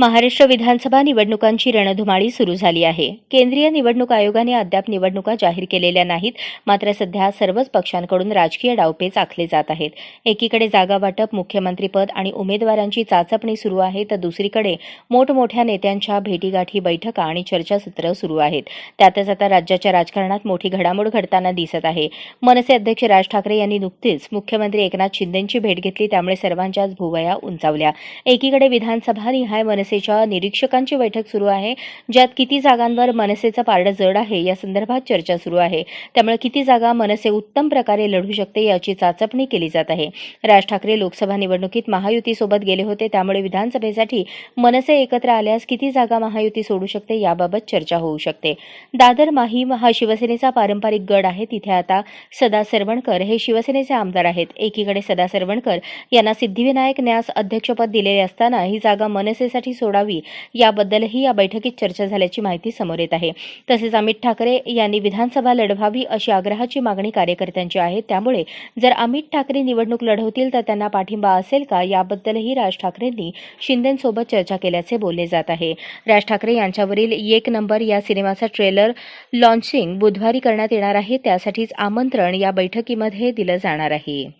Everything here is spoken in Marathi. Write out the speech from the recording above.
महाराष्ट्र विधानसभा निवडणुकांची रणधुमाळी सुरू झाली आहे. केंद्रीय निवडणूक आयोगाने अद्याप निवडणुका जाहीर केलेल्या नाहीत. मात्र सध्या सर्वच पक्षांकडून राजकीय डावपेच आखले जात आहेत. एकीकडे जागा वाटप मुख्यमंत्रीपद आणि उमेदवारांची चाचपणी सुरू आहे तर दुसरीकडे मोठमोठ्या नेत्यांच्या भेटीगाठी बैठका आणि चर्चासत्र सुरू आहेत. त्यातच आता राज्याच्या राजकारणात मोठी घडामोड घडताना दिसत आहे. मनसे अध्यक्ष राज ठाकरे यांनी नुकतीच मुख्यमंत्री एकनाथ शिंदेंची भेट घेतली त्यामुळे सर्वांच्याच भुवया उंचावल्या. एकीकडे विधानसभा निहाय मनसेच्या निरीक्षकांची बैठक सुरू आहे ज्यात किती जागांवर मनसेचा पारडं जड आहे या संदर्भात चर्चा सुरू आहे. त्यामुळे किती जागा मनसे उत्तम प्रकारे लढू शकते याची चाचपणी केली जात आहे. राज ठाकरे लोकसभा निवडणुकीत महायुतीसोबत गेले होते त्यामुळे विधानसभेसाठी मनसे एकत्र आल्यास किती जागा महायुती सोडू शकते याबाबत चर्चा होऊ शकते. दादर माहीम हा शिवसेनेचा पारंपरिक गड आहे तिथे आता सदा सरवणकर हे शिवसेनेचे आमदार आहेत. एकीकडे सदा सरवणकर यांना सिद्धिविनायक न्यास अध्यक्षपद दिलेले असताना ही जागा मनसेसाठी सोडावी याबद्दलही या बैठकीत चर्चा झाल्याची माहिती समोर येत आहे. तसेच अमित ठाकरे यांनी विधानसभा लढवावी अशी आग्रहाची मागणी कार्यकर्त्यांची आहे. त्यामुळे जर अमित ठाकरे निवडणूक लढवतील तर त्यांना पाठिंबा असेल का याबद्दलही राज ठाकरेंनी शिंदेसोबत चर्चा केल्याचे बोलले जात आहे. राज ठाकरे यांच्यावरील एक नंबर या सिनेमाचा ट्रेलर लॉन्चिंग बुधवारी करण्यात येणार आहे. त्यासाठीच आमंत्रण या बैठकीमध्ये दिलं जाणार आहे.